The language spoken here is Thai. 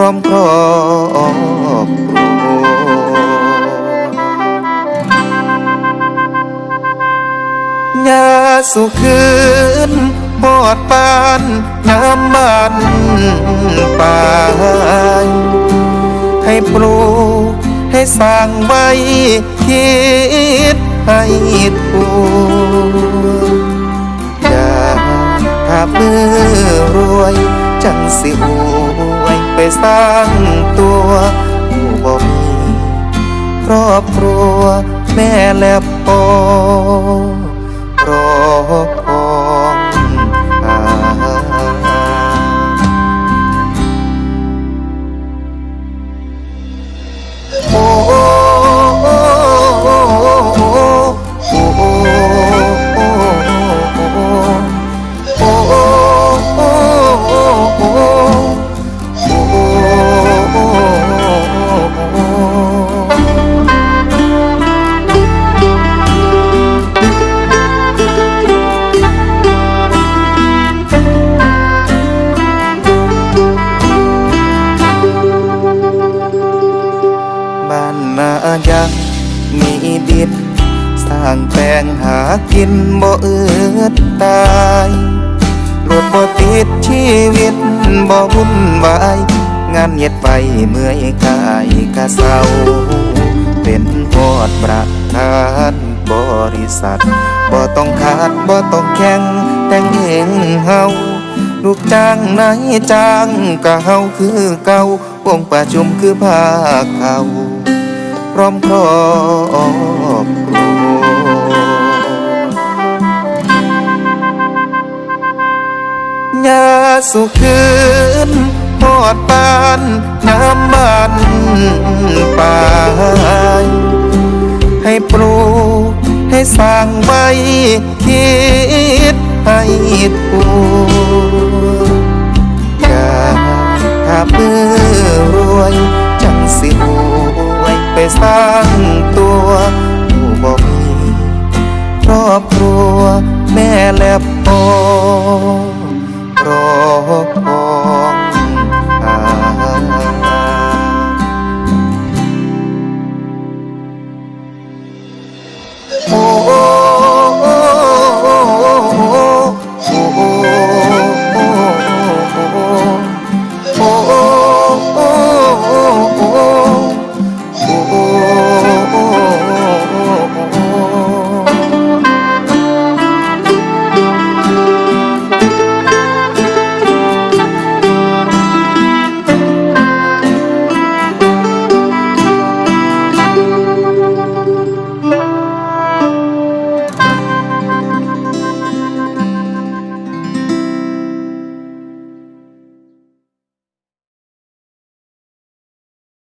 ร้อมครอบครัวยาสุคืนหอดปานน้ำมันปายให้ปลูกให้สร้างไว้คิดให้ถูกอย่าถ้าเมื่อรวยจังสิอว สร้างตัวผู้บ่มีครอบครัวแม่และพ่อรอ ยังมีดินสร้างแปลงหากินบ่เอือดตายรถบ่ติดชีวิตบ่วุ่นวาย งานเย็ดไปเมื่อยกายกะเศร้า เป็นหอดประธานบริษัทบ่ต้องขาดบ่ต้องแข่งแต่งเองเฮาลูกจ้างนายจ้างก็เฮาคือเก่าวงประชุมคือภาคเขา ร้อมครอบครัวยาสุคืนหอดปานน้ำมันปลาให้ปลูกให้สร้างไว้คิดให้ถูกอย่าถ้ามือ ข้างตัวอยู่บ่มีครอบครัวแม่และพ่อรอ